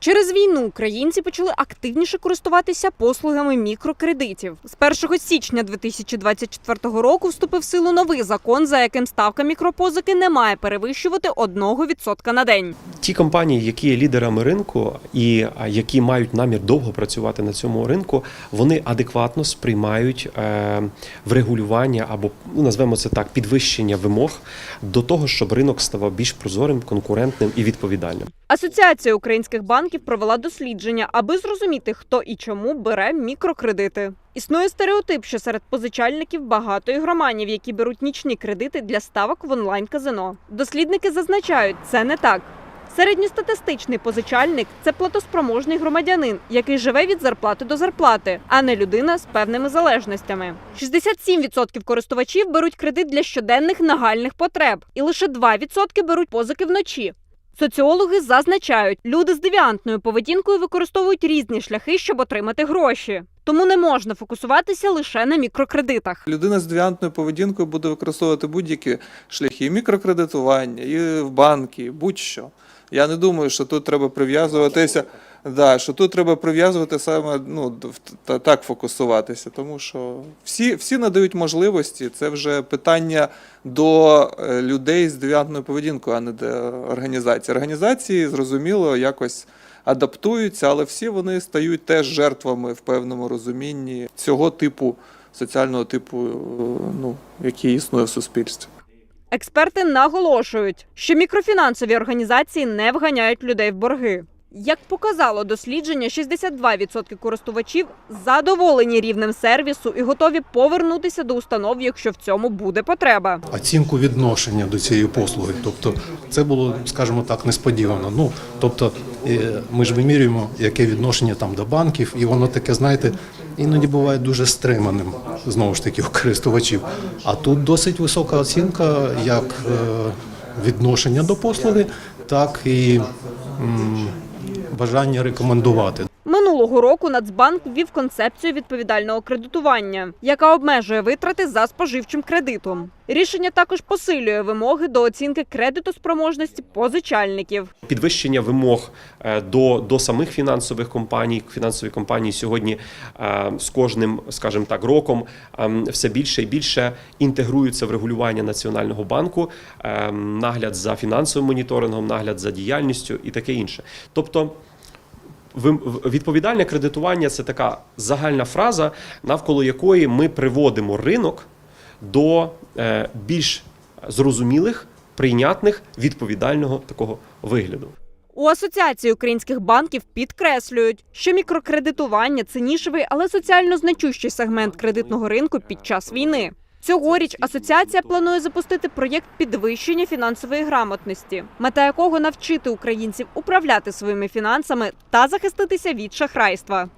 Через війну українці почали активніше користуватися послугами мікрокредитів. З 1 січня 2024 року вступив в силу новий закон, за яким ставка мікропозики не має перевищувати 1% на день. Ті компанії, які є лідерами ринку і які мають намір довго працювати на цьому ринку, вони адекватно сприймають е, врегулювання або ну, назвемо це так, підвищення вимог до того, щоб ринок ставав більш прозорим, конкурентним і відповідальним. Асоціація українських банків провела дослідження, аби зрозуміти, хто і чому бере мікрокредити. Існує стереотип, що серед позичальників багато ігроманів, які беруть нічні кредити для ставок в онлайн-казино. Дослідники зазначають, це не так. Середньостатистичний позичальник це платоспроможний громадянин, який живе від зарплати до зарплати, а не людина з певними залежностями. 67% користувачів беруть кредит для щоденних нагальних потреб, і лише 2% беруть позики вночі. Соціологи зазначають, люди з девіантною поведінкою використовують різні шляхи, щоб отримати гроші. Тому не можна фокусуватися лише на мікрокредитах. Людина з девіантною поведінкою буде використовувати будь-які шляхи мікрокредитування, і в банки, будь-що. Я не думаю, що тут треба прив'язуватися. Да, що тут треба прив'язувати саме ну, та, так фокусуватися, тому що всі, всі надають можливості. Це вже питання до е, людей з девіантною поведінкою, а не до організацій. Організації, зрозуміло, якось адаптуються, але всі вони стають теж жертвами в певному розумінні цього типу соціального типу, е, ну, який існує в суспільстві. Експерти наголошують, що мікрофінансові організації не вганяють людей в борги. Як показало дослідження, 62% користувачів задоволені рівнем сервісу і готові повернутися до установ, якщо в цьому буде потреба. оцінку відношення до цієї послуги. Тобто, це було, скажімо так, несподівано. Ну тобто, е, ми ж вимірюємо, яке відношення там до банків, і воно таке, знаєте, іноді буває дуже стриманим знову ж таки у користувачів. А тут досить висока оцінка як е, відношення до послуги, так і бажання рекомендувати. Минулого року Нацбанк ввів концепцію відповідального кредитування, яка обмежує витрати за споживчим кредитом. Рішення також посилює вимоги до оцінки кредитоспроможності позичальників. Підвищення вимог е, до, до самих фінансових компаній. Фінансові компанії сьогодні е, з кожним, скажімо так, роком е, все більше і більше інтегруються в регулювання Національного банку, е, нагляд за фінансовим моніторингом, нагляд за діяльністю і таке інше. Тобто. Відповідальне кредитування це така загальна фраза, навколо якої ми приводимо ринок до е, більш зрозумілих, прийнятних, відповідального такого вигляду. У асоціації українських банків підкреслюють, що мікрокредитування це нішевий, але соціально значущий сегмент кредитного ринку під час війни. Цьогоріч асоціація планує запустити проєкт підвищення фінансової грамотності, мета якого навчити українців управляти своїми фінансами та захиститися від шахрайства.